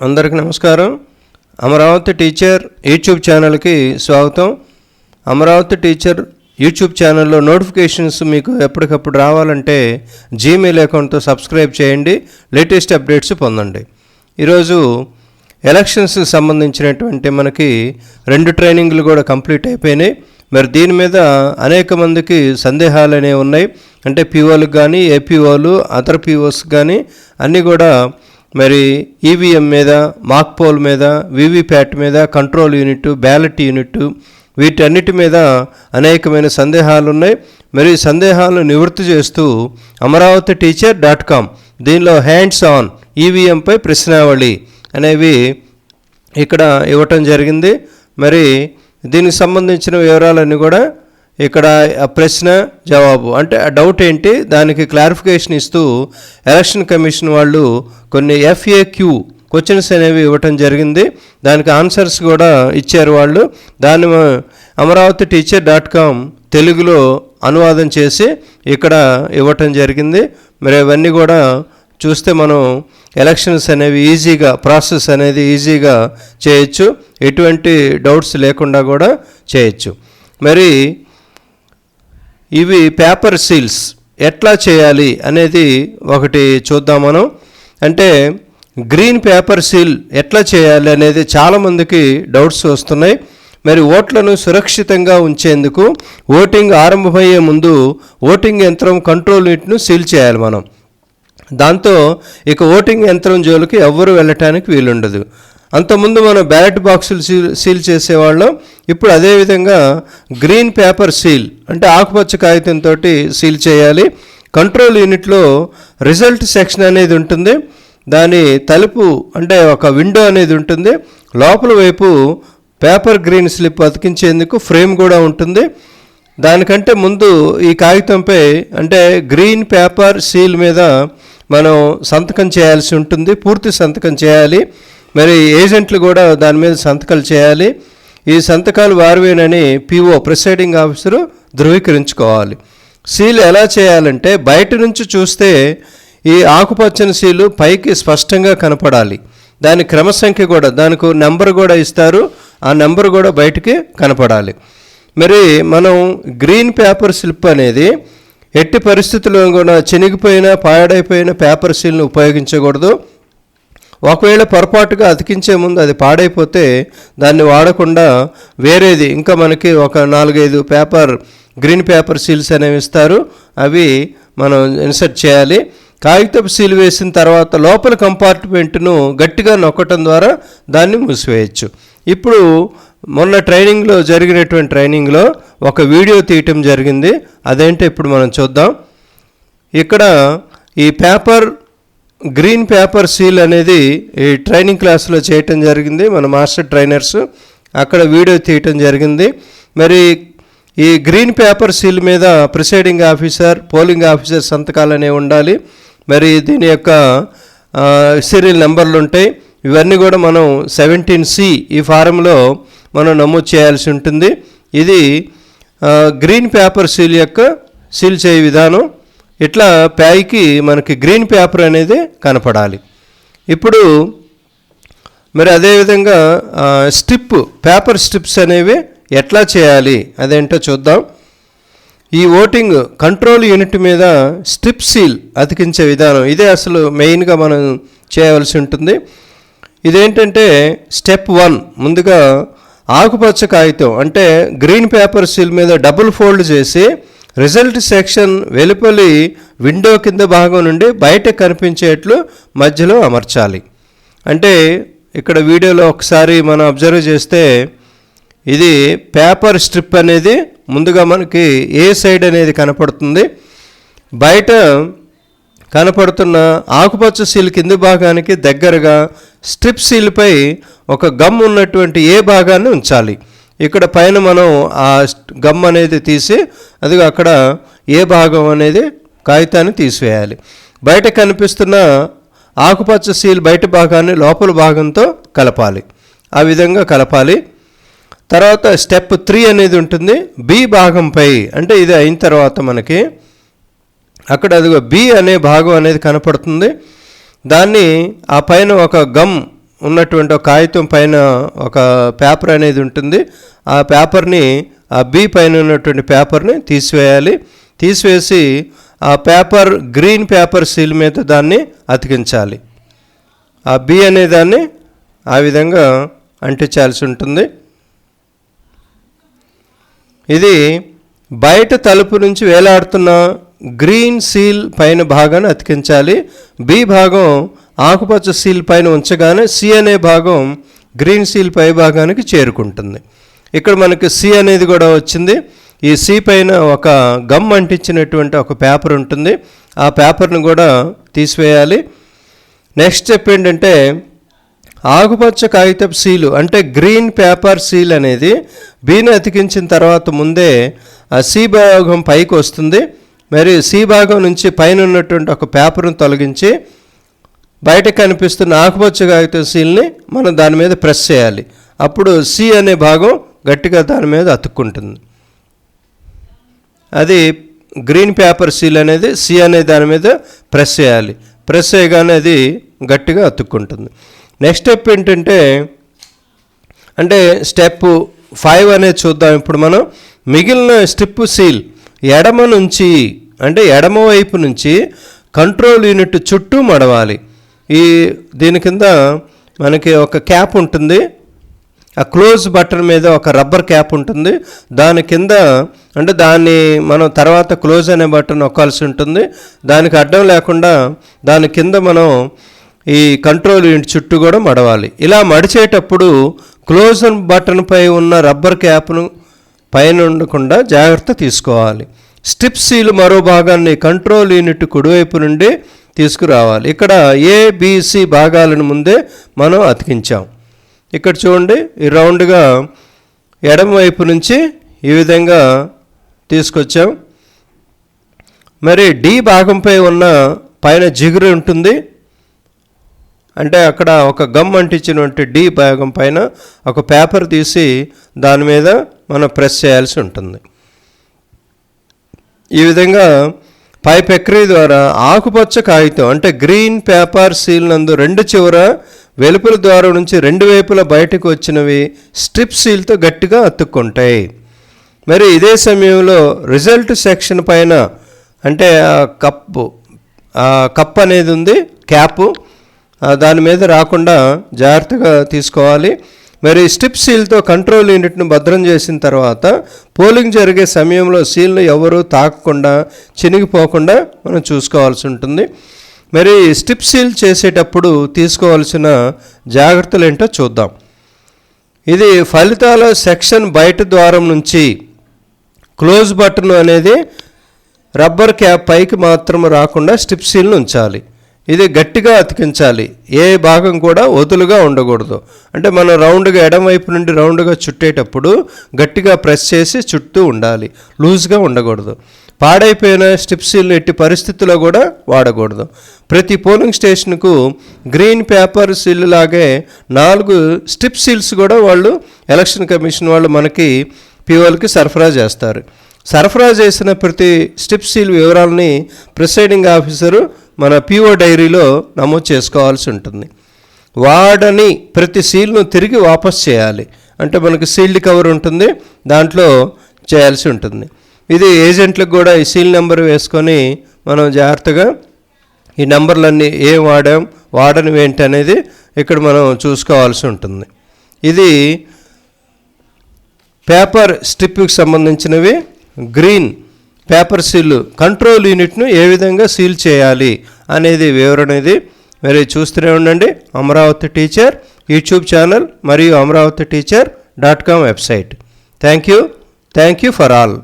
అందరికీ నమస్కారం. Amaravati teacher YouTube ఛానల్కి స్వాగతం. అమరావతి టీచర్ యూట్యూబ్ ఛానల్లో నోటిఫికేషన్స్ మీకు ఎప్పటికప్పుడు రావాలంటే జీమెయిల్ అకౌంట్తో సబ్స్క్రైబ్ చేయండి లేటెస్ట్ అప్డేట్స్ పొందండి. ఈరోజు ఎలక్షన్స్కి సంబంధించినటువంటి మనకి రెండు ట్రైనింగ్లు కూడా కంప్లీట్ అయిపోయినాయి. మరి దీని మీద అనేక మందికి సందేహాలు అనేవి ఉన్నాయి. అంటే పీఓలకు కానీ ఏపీఓలు అదర్ పీఓస్ కానీ అన్నీ కూడా మరి ఈవీఎం మీద మాక్ పోల్ మీద వీవీప్యాట్ మీద కంట్రోల్ యూనిట్ బ్యాలెట్ యూనిట్ వీటన్నిటి మీద అనేకమైన సందేహాలు ఉన్నాయి మరి సందేహాలను నివృత్తి చేస్తూ అమరావతి టీచర్ డాట్ కామ్ దీనిలో హ్యాండ్స్ ఆన్ ఈవీఎంపై ప్రశ్నావళి అనేవి ఇక్కడ ఇవ్వటం జరిగింది. మరి దీనికి సంబంధించిన వివరాలన్నీ కూడా ఇక్కడ ఆ ప్రశ్న జవాబు. అంటే ఆ డౌట్ ఏంటి? దానికి క్లారిఫికేషన్ ఇస్తూ ఎలక్షన్ కమిషన్ వాళ్ళు కొన్ని ఎఫ్ఏక్యూ క్వశ్చన్స్ అనేవి ఇవ్వటం జరిగింది. దానికి ఆన్సర్స్ కూడా ఇచ్చారు వాళ్ళు. దాన్ని అమరావతి టీచర్ డాట్ కామ్ తెలుగులో అనువాదం చేసి ఇక్కడ ఇవ్వటం జరిగింది. మరి అవన్నీ కూడా చూస్తే మనం ఎలక్షన్స్ అనేవి ఈజీగా ప్రాసెస్ అనేది ఈజీగా చేయొచ్చు. ఎటువంటి డౌట్స్ లేకుండా కూడా చేయొచ్చు. మరి ఇవి పేపర్ సీల్స్ ఎట్లా చేయాలి అనేది ఒకటి చూద్దాం మనం. అంటే గ్రీన్ పేపర్ సీల్ ఎట్లా చేయాలి అనేది చాలామందికి డౌట్స్ వస్తున్నాయి. మరి ఓట్లను సురక్షితంగా ఉంచేందుకు ఓటింగ్ ఆరంభమయ్యే ముందు ఓటింగ్ యంత్రం కంట్రోల్ యూనిట్ను సీల్ చేయాలి మనం. దాంతో ఇక ఓటింగ్ యంత్రం జోలికి ఎవ్వరు వెళ్ళటానికి వీలుండదు. అంతకుముందు మనం బ్యాలెట్ బాక్సులు సీల్ సీల్ చేసేవాళ్ళం. ఇప్పుడు అదేవిధంగా గ్రీన్ పేపర్ సీల్ అంటే ఆకుపచ్చ కాగితంతో సీల్ చేయాలి. కంట్రోల్ యూనిట్లో రిజల్ట్ సెక్షన్ అనేది ఉంటుంది. దాని తలుపు అంటే ఒక విండో అనేది ఉంటుంది. లోపల వైపు పేపర్ గ్రీన్ స్లిప్ అతికించేందుకు ఫ్రేమ్ కూడా ఉంటుంది. దానికంటే ముందు ఈ కాగితంపై అంటే గ్రీన్ పేపర్ సీల్ మీద మనం సంతకం చేయాల్సి ఉంటుంది. పూర్తి సంతకం చేయాలి. మరి ఏజెంట్లు కూడా దాని మీద సంతకాలు చేయాలి. ఈ సంతకాలు వారివేనని పిఓ ప్రిసైడింగ్ ఆఫీసరు ధృవీకరించుకోవాలి. సీలు ఎలా చేయాలంటే బయట నుంచి చూస్తే ఈ ఆకుపచ్చని సీలు పైకి స్పష్టంగా కనపడాలి. దాని క్రమ సంఖ్య కూడా దానికి నెంబర్ కూడా ఇస్తారు. ఆ నెంబర్ కూడా బయటికి కనపడాలి. మరి మనం గ్రీన్ పేపర్ స్లిప్ అనేది ఎట్టి పరిస్థితుల్లో కూడా చినిగిపోయిన పాడైపోయిన పేపర్ సీల్ని ఉపయోగించకూడదు. ఒకవేళ పొరపాటుగా అతికించే ముందు అది పాడైపోతే దాన్ని వాడకుండా వేరేది ఇంకా మనకి ఒక నాలుగైదు పేపర్ గ్రీన్ పేపర్ సీల్స్ అనేవి ఇస్తారు. అవి మనం ఇన్సర్ట్ చేయాలి. కాగితపు సీల్ వేసిన తర్వాత లోపల కంపార్ట్మెంట్ను గట్టిగా నొక్కటం ద్వారా దాన్ని మూసివేయచ్చు. ఇప్పుడు మొన్న ట్రైనింగ్లో జరిగినటువంటి ట్రైనింగ్లో ఒక వీడియో తీయటం జరిగింది. అదేంటో ఇప్పుడు మనం చూద్దాం. ఇక్కడ ఈ పేపర్ గ్రీన్ పేపర్ సీల్ అనేది ఈ ట్రైనింగ్ క్లాస్లో చేయటం జరిగింది. మన మాస్టర్ ట్రైనర్స్ అక్కడ వీడియో తీయటం జరిగింది. మరి ఈ గ్రీన్ పేపర్ సీల్ మీద ప్రిసైడింగ్ ఆఫీసర్ పోలింగ్ ఆఫీసర్ సంతకాలు అనేవి ఉండాలి. మరి దీని యొక్క సీరియల్ నెంబర్లు ఉంటాయి. ఇవన్నీ కూడా మనం సెవెంటీన్ సి ఈ ఫారంలో మనం నమోదు చేయాల్సి ఉంటుంది. ఇది గ్రీన్ పేపర్ సీల్ యొక్క సీల్ చేయ విధానం. ఇట్లా ప్యాయికి మనకి గ్రీన్ పేపర్ అనేది కనపడాలి. ఇప్పుడు మరి అదేవిధంగా స్ట్రిప్ పేపర్ స్ట్రిప్స్ అనేవి ఎట్లా చేయాలి? అదేంటో చూద్దాం. ఈ ఓటింగ్ కంట్రోల్ యూనిట్ మీద స్ట్రిప్ సీల్ అతికించే విధానం ఇదే అసలు మెయిన్గా మనం చేయవలసి ఉంటుంది. ఇదేంటంటే స్టెప్ వన్ ముందుగా ఆకుపచ్చ కాగితం అంటే గ్రీన్ పేపర్ సీల్ మీద డబుల్ ఫోల్డ్ చేసి రిజల్ట్ సెక్షన్ వెలుపలి విండో కింద భాగం నుండి బయట కనిపించేట్లు మధ్యలో అమర్చాలి. అంటే ఇక్కడ వీడియోలో ఒకసారి మనం అబ్జర్వ్ చేస్తే ఇది పేపర్ స్ట్రిప్ అనేది ముందుగా మనకి ఏ సైడ్ అనేది కనపడుతుంది. బయట కనపడుతున్న ఆకుపచ్చ సీల్ కింది భాగానికి దగ్గరగా స్ట్రిప్ సీల్పై ఒక గమ్ ఉన్నటువంటి ఏ భాగాన్ని ఉంచాలి. ఇక్కడ పైన మనం ఆ గమ్ అనేది తీసి అది అక్కడ ఏ భాగం అనేది కాగితాన్ని తీసివేయాలి. బయట కనిపిస్తున్న ఆకుపచ్చ సీల్ బయట భాగాన్ని లోపల భాగంతో కలపాలి. ఆ విధంగా కలపాలి. తర్వాత స్టెప్ త్రీ అనేది ఉంటుంది. బి భాగంపై అంటే ఇది అయిన తర్వాత మనకి అక్కడ అదిగో బి అనే భాగం అనేది కనపడుతుంది. దాన్ని ఆ పైన ఒక గమ్ ఉన్నటువంటి కాగితం పైన ఒక పేపర్ అనేది ఉంటుంది. ఆ పేపర్ని ఆ బి పైన ఉన్నటువంటి పేపర్ని తీసివేయాలి. తీసివేసి ఆ పేపర్ గ్రీన్ పేపర్ సీల్ మీద దాన్ని అతికించాలి. ఆ బి అనే దాన్ని ఆ విధంగా అంటించాల్సి ఉంటుంది. ఇది బయట తలుపు నుంచి వేలాడుతున్న గ్రీన్ సీల్ పైన భాగాన్ని అతికించాలి. బి భాగం ఆకుపచ్చ సీల్ పైన ఉంచగానే సి అనే భాగం గ్రీన్ సీల్ పై భాగానికి చేరుకుంటుంది. ఇక్కడ మనకి సి అనేది కూడా వచ్చింది. ఈ సి పైన ఒక గమ్ అంటించినటువంటి ఒక పేపర్ ఉంటుంది. ఆ పేపర్ను కూడా తీసివేయాలి. నెక్స్ట్ స్టెప్ ఏంటంటే ఆకుపచ్చ కాగితపు సీలు అంటే గ్రీన్ పేపర్ సీల్ అనేది బీని అతికించిన తర్వాత ముందే ఆ సి భాగం పైకి వస్తుంది. మరి సి భాగం నుంచి పైన ఉన్నటువంటి ఒక పేపర్ను తొలగించి బయట కనిపిస్తున్న ఆకుపచ్చ కాగితం సీల్ని మనం దాని మీద ప్రెస్ చేయాలి. అప్పుడు సి అనే భాగం గట్టిగా దాని మీద అతుక్కుంటుంది. అది గ్రీన్ పేపర్ సీల్ అనేది సి అనే దాని మీద ప్రెస్ చేయాలి. ప్రెస్ చేయగానే అది గట్టిగా అతుక్కుంటుంది. నెక్స్ట్ స్టెప్ ఏంటంటే అంటే స్టెప్ ఫైవ్ అనేది చూద్దాం. ఇప్పుడు మనం మిగిలిన స్ట్రిప్ సీల్ ఎడమ నుంచి అంటే ఎడమ వైపు నుంచి కంట్రోల్ యూనిట్ చుట్టూ మడవాలి. ఈ దీని కింద మనకి ఒక క్యాప్ ఉంటుంది. ఆ క్లోజ్ బటన్ మీద ఒక రబ్బర్ క్యాప్ ఉంటుంది. దాని కింద అంటే దాన్ని మనం తర్వాత క్లోజ్ అనే బటన్ నొక్కాల్సి ఉంటుంది. దానికి అడ్డం లేకుండా దాని కింద మనం ఈ కంట్రోల్ యూనిట్ చుట్టూ కూడా మడవాలి. ఇలా మడిచేటప్పుడు క్లోజ్ బటన్ పై ఉన్న రబ్బర్ క్యాప్ను పైన ఉండకుండా జాగ్రత్త తీసుకోవాలి. స్ట్రిప్ సీల్ మరో భాగాన్ని కంట్రోల్ యూనిట్ కుడివైపు నుండి తీసుకురావాలి. ఇక్కడ ఏబిసి భాగాలను ముందే మనం అతికించాం. ఇక్కడ చూడండి ఈ రౌండ్గా ఎడమ వైపు నుంచి ఈ విధంగా తీసుకొచ్చాం. మరి డి భాగంపై ఉన్న పైన జిగురు ఉంటుంది. అంటే అక్కడ ఒక గమ్ అంటించినటువంటి డి భాగం పైన ఒక పేపర్ తీసి దాని మీద మనం ప్రెస్ చేయాల్సి ఉంటుంది. ఈ విధంగా పై ప్రక్రియ ద్వారా ఆకుపచ్చ కాగితం అంటే గ్రీన్ పేపర్ సీల్ నందు రెండు చివర వెలుపల ద్వారం నుంచి రెండు వైపుల బయటకు వచ్చినవి స్ట్రిప్ సీల్తో గట్టిగా అతుక్కుంటాయి. మరి ఇదే సమయంలో రిజల్ట్ సెక్షన్ పైన అంటే ఆ కప్పు ఆ కప్ అనేది ఉంది క్యాపు. దాని మీద రాకుండా జాగ్రత్తగా తీసుకోవాలి. మరి స్ట్రిప్ సీల్తో కంట్రోల్ యూనిట్ను భద్రం చేసిన తర్వాత పోలింగ్ జరిగే సమయంలో సీల్ను ఎవరూ తాకకుండా చినిగిపోకుండా మనం చూసుకోవాల్సి ఉంటుంది. మరి స్ట్రిప్ సీల్ చేసేటప్పుడు తీసుకోవాల్సిన జాగ్రత్తలు ఏంటో చూద్దాం. ఇది ఫలితాల సెక్షన్ బయట ద్వారం నుంచి క్లోజ్ బటన్ అనేది రబ్బర్ క్యాప్ పైకి మాత్రం రాకుండా స్ట్రిప్ సీల్ను ఉంచాలి. ఇది గట్టిగా అతికించాలి. ఏ భాగం కూడా వదులుగా ఉండకూడదు. అంటే మనం రౌండ్గా ఎడమవైపు నుండి రౌండ్గా చుట్టేటప్పుడు గట్టిగా ప్రెస్ చేసి చుట్టూ ఉండాలి. లూజ్గా ఉండకూడదు. పాడైపోయిన స్ట్రిప్ సీల్ని ఎట్టి పరిస్థితుల్లో కూడా వాడకూడదు. ప్రతి పోలింగ్ స్టేషన్కు గ్రీన్ పేపర్ సీల్ లాగే నాలుగు స్ట్రిప్ సీల్స్ కూడా వాళ్ళు ఎలక్షన్ కమిషన్ వాళ్ళు మనకి పీఓలకి సరఫరా చేస్తారు. సరఫరా చేసిన ప్రతి స్ట్రిప్ సీల్ వివరాలని ప్రిసైడింగ్ ఆఫీసరు మన పీఓ డైరీలో నమోదు చేసుకోవాల్సి ఉంటుంది. వాడని ప్రతి సీల్ను తిరిగి వాపస్ చేయాలి. అంటే మనకు సీల్డ్ కవర్ ఉంటుంది దాంట్లో చేయాల్సి ఉంటుంది. ఇది ఏజెంట్లకు కూడా ఈ సీల్ నెంబర్ వేసుకొని మనం జాగ్రత్తగా ఈ నెంబర్లన్నీ ఏం వాడాం వాడనివి ఏంటి అనేది ఇక్కడ మనం చూసుకోవాల్సి ఉంటుంది. ఇది పేపర్ స్ట్రిప్కి సంబంధించినవి. గ్రీన్ పేపర్ సీల్ కంట్రోల్ యూనిట్ను ఏ విధంగా సీల్ చేయాలి అనేది వివరణ ఇది. మరి చూస్తూనే ఉండండి. అమరావతి టీచర్ యూట్యూబ్ ఛానల్ మరియు Amaravati teacher dot com website thank you thank you for all